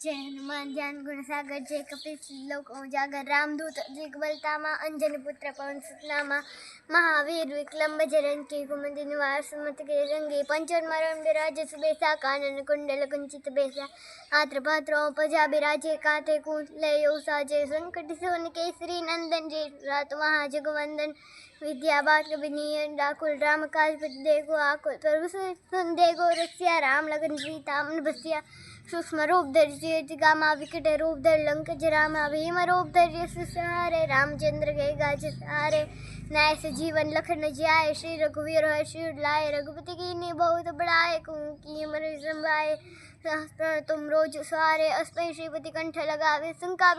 જય હનુમાન ધ્યાન ગુણસાગર જય કપિલ લોક ઉજાગર રામદૂત અજય બલતામાં અંજન પુત્ર, પવન સુતનામાં મહાવીર વિક્લમ બજરંગી કુમંદી નિવાર સુમત કે રંગે પંચન મરમ બિરાજ સુબેસા કાનન, કુંડલ, કુંચિત બેસા આત્ર, પાત્રો પજા બિરાજે કાતે કુંટ લયો સાજે સંકટ, સોન, કેસરી, નંદન, જે રાત, મહા, જગવંદન, વિદ્યા બાત વિનિયન, ડાકુલ રામ કાજ દેગો, આકુલ, પ્રભુ સુન દેગો રસ્યા, રામ, લગન, સીતા મન બસ્યા સૂક્ષ્મરૂપ ધરજે જગામાં વિકટ રૂપ ધર લંક જરામાં ભીમ રૂપ ધરજે સુસારે રામચંદ્ર ગઈ ગાજ સારે નાય સજીવન લખન જાય શ્રી રઘુવીર હોય શ્રી લાય. રઘુપતિ કીની બહુત બડાય કુંકી મર સંભાય. શાસ્ત્ર તુમ રોજ સારે અસ્મય શ્રીપતિ કંઠ લગાવે. શંકા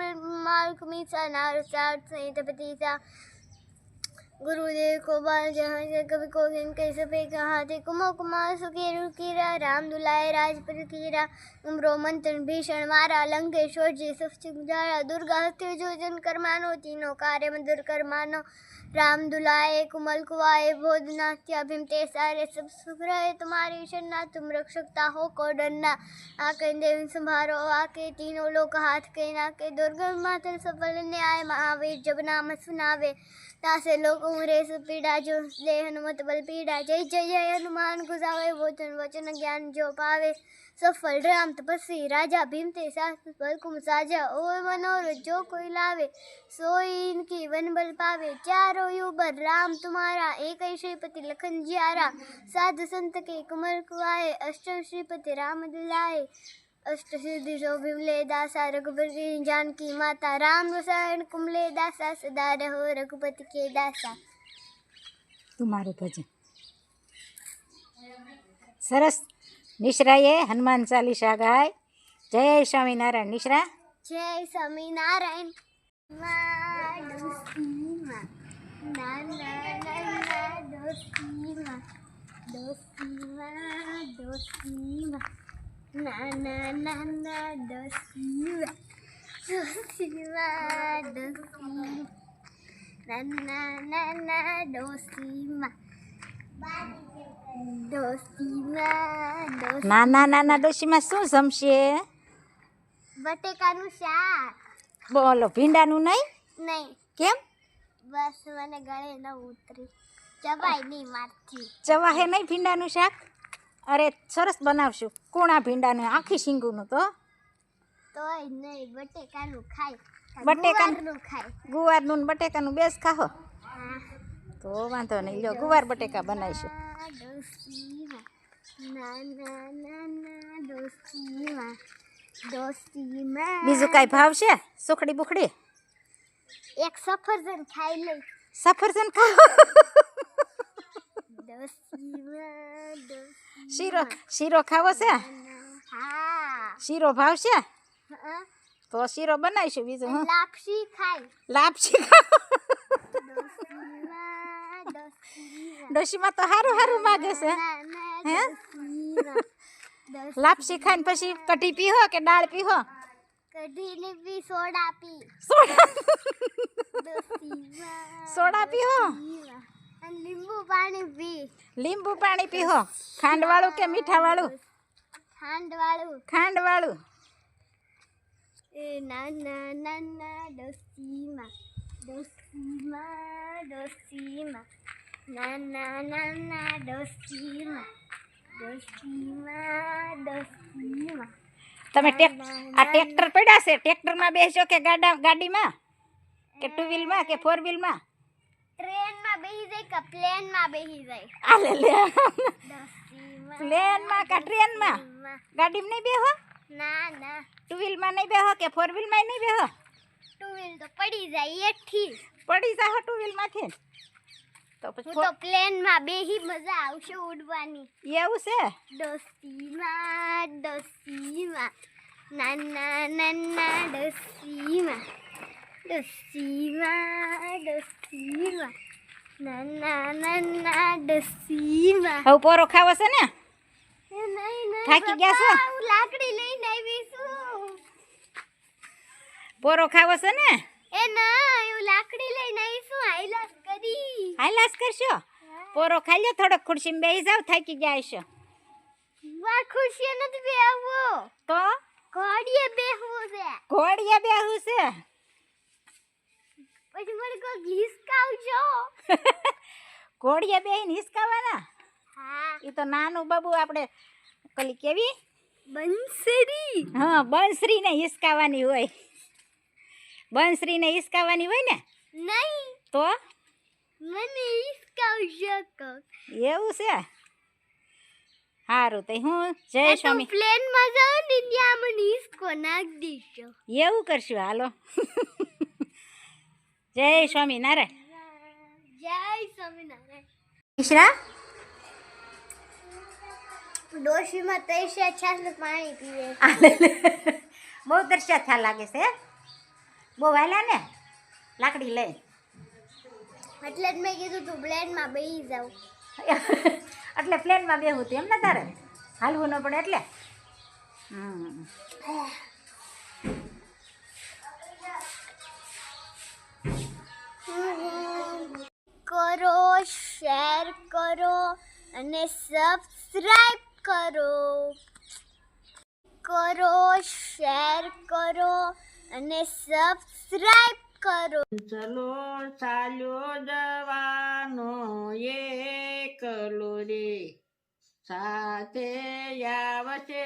માર્ગ મીસા, નાર સાર સહિત પતિસા गुरुदेव को बाल जहाँ से कवि को कह सपे कहा थे कुमो कुमार सुखेरु कीरा राम दुलाए, राजपुर कीरा उमरो मंथन, भीषण मारा, लंकेश्वर जी सब जारा दुर्गा हत्यो जो जन कर्मानो, तीनों कार्य में दुर्कर मानो राम दुलाए, कुमल कुआए बोधनाथ्या भीम ते सारे, सब सुख रहे तुम्हारी शरणा। तुम रक्षकता हो को डरना। आके देव संभारो आके तीनों लोग हाथ के नाके। दुर्गम मातल सफल न्याय, महावीर जब नाम सुनावे। तासे लोग ઓમ રેસુ પીડા, જો દે હનુમત બલ પીડા, જય જય જય હનુમાન ગુજાવે વચન વચન જ્ઞાન જો પાવે, સફળ રામ તપસ્વી, રાજા ભીમ તે સાસ બલકુમ સાજા ઓય મનોરથ જો કોઈ લાવે સોઈ ઇનકી વન બલ પાવે, ચારો યુબર, રામ તુમારા એક શ્રીપતિ લખન જ્યારા, સાધુ સંત કે કુમર કુઆએ અષ્ટમ શ્રીપતિ રામ દુલાએ राम दिलाए अष्ट सिद्धि जो विमले दासा रघुबर की जानकी माता राम रसायन कुमले दासा सदा रहो रघुपति के दासा તમારું ભજન સરસ નિશ્રાએ હનુમાન ચાલીસા ગાય જય સ્વામિનારાયણ નિશ્રા જય સ્વામિનારાયણ માં નાના નાના ડોસીમાં ડોસીમાં ડોસીમાં નાના નાના ડોસીમાં do ડોસી નાના નાના ડોશીમાં શું જમશે? બટેકાનું શાક. બોલો ભીંડાનું નહીં? નહીં. કેમ? બસ મને ગળે ન ઉતરી. ચવાય નહીં મારતી ચવાહે નહીં ભીંડાનું શાક? અરે સરસ બનાવશું. કોણા ને આખી શીંગુનું તો. તોય નહીં બટેકાનું ખાય. બટેકાનું? ખાય. ગુવારનું બટેકાનું બેસ ખાહો. તો વાંધો નહીં લો ગુવાર બટેકા બનાવીશું. બીજું કાંઈ ભાવ છે? સુખડી બુખડી? એક સફરજન ખાઈ લઈ. સફરજન ડોસી શીરો શીરો ખાવો છે? શીરો ભાવશે. તો શીરો બનાવીશું બીજું, હું? લાપસી ખાય લાપસી ડોશીમાં તો સારું સારું માગે છે, હે? લાપસી ખાઈને પછી કઢી પીહો કે દાળ પીહો? કઢીને બી સોડા પી. સોડા સોડા પીહો? લીંબુ પાણી પી. લીંબુ પાણી પીહો. ખાંડવાળું કે મીઠાવાળું? ખાંડ વાળું ખાંડવાળું. એ નાના નાના ડોસીમાં. ડોસીમાં ડોસીમાં. નાના નાના ડોસીમાં. દોસ્તીમાં દોસ્તીમાં તમે ટેક આ ટ્રેક્ટર પડ્યા છે. ટ્રેક્ટરમાં બેસો કે ગાડા ગાડીમાં? કે ટુ વ્હીલમાં કે ફોર વ્હીલમાં બેસી જાય કે પ્લેનમાં બેસી જાય આલે લે પ્લેન પ્લેનમાં કે ટ્રેનમાં? ગાડીમાં નહીં બેહો? ના ના. ટુ વ્હીલમાં નહીં બેહો કે ફોર વ્હીલમાં નહીં બેહો? ટુ વ્હીલ તો પડી જાય એઠી. પડી જાય ટુ વ્હીલમાંથી તો હું પછી તો પ્લેનમાં બેહી મજા આવશે ઉડવાની. એવું છે? ડોસીમાં ડોસીમાં નાના નાના દોસ્તી માં દોસ્તી માં દોસ્તી ડોસીમાં હવે પોરો ખાવો છે ને? થાકી ગયા છો? લાકડી લઈને આવી છું. પોરો ખાવો છે ને? એ ના હું લાકડી લઈને આવી છું હાઈલાસ કરી. હાલાસ કરશો? પોરો ખાઈ લો થોડોક ખુરશીમાં બેસી જાવ થાકી ગયા છો વા ખુશી નથી બેહવો. તો? ઘોડીએ બેહવું છે. ઘોડીએ બેહવું છે? પછી મને કોઈક હિસકાવજો ઘોડિયા બેહીને હિસકાવાના હા. એ તો નાનું બાબુ આપણે કલી કેવી? બંસરી. હા બંસરીને હિસકાવાની હોય. બંસરીને હિસકાવાની હોય ને? નહીં. તો? મને હિસકાવજો કોક એવું છે? સારું તો હું જય સ્વામી. પ્લેનમાં જાઉં ને ત્યાં મને હિસકો નાખ દેશો. એવું કરશું હાલો. જય સ્વામિનારાયણ. જય સ્વામિનારાયણ. મિશ્રા ડોશીમાં તૈસ્યા છાસ પાણી પીવે. બહુ તરસ્યા થયા લાગે છે બહુ વહેલા ને? લાકડી લઈ. એટલે જ મેં કીધું તું પ્લેનમાં બેસી જાઉં. એટલે પ્લેનમાં બેહું તું એમ ને તારે? હાલવું ન પડે એટલે? હમ. કરો, શેર કરો અને સબસ્ક્રાઈબ કરો. કરો, શેર કરો અને સબસ્ક્રાઈબ કરો. ચલો, ચાલ્યો જવાનો એકલો રે. સાથે આવશે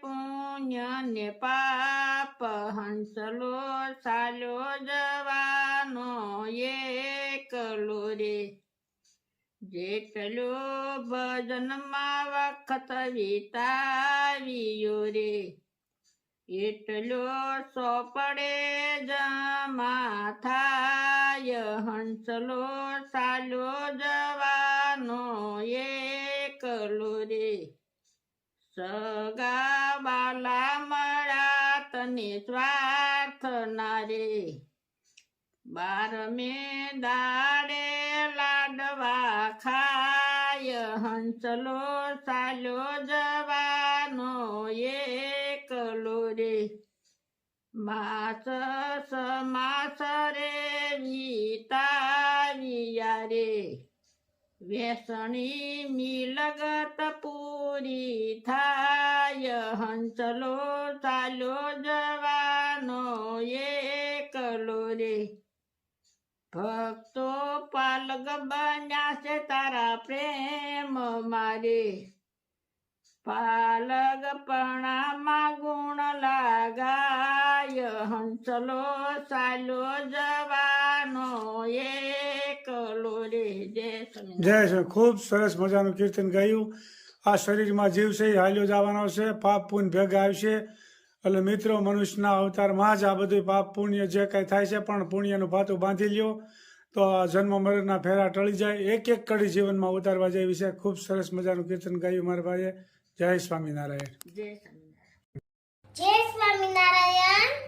પુણ્ય ને પાપ, હંસલો સાલો જવાનો એકલો રે. જેટલો ભજનમાં વખત વિતાવ્યો રે, એટલો સોપડે જમા થાય, હંસલો સાલો જવાનો એકલો રે સગા બાલા મળા તને સ્વાર્થના રે બાર મે દાડે લાડવા ખાય, હંસલો સાલો જવાનો એકલો રે માસ સમાસ રે વિતાવિયા રે વેસણી મિલગત પૂરી થાય, હંસલો ચાલો જવાનો એકલો રે ભક્તો પાલગ બન્યા છે તારા પ્રેમ મારે. પાલગ પણામાં ગુણ લાગાય, હંસલો ચાલો જવાનો એકલો રે જય. શ્રી ખૂબ સરસ મજાનું કીર્તન ગાયું. આ શરીરમાં જીવ છે એ હાલ્યો જવાનો છે પાપ પુણ્ય ભેગા આવશે. એટલે મિત્રો મનુષ્યના અવતારમાં જ આ બધું પાપ પુણ્ય જે કાંઈ થાય છે પણ પુણ્યનું પાતું બાંધી લ્યો. તો આ જન્મ મરણના ફેરા ટળી જાય. એક એક કડી જીવનમાં ઉતારવા જેવી છે. ખૂબ સરસ મજાનું કીર્તન ગાયું મારા ભાઈએ. જય સ્વામિનારાયણ. જય સ્વામિનારાયણ. જય સ્વામિનારાયણ.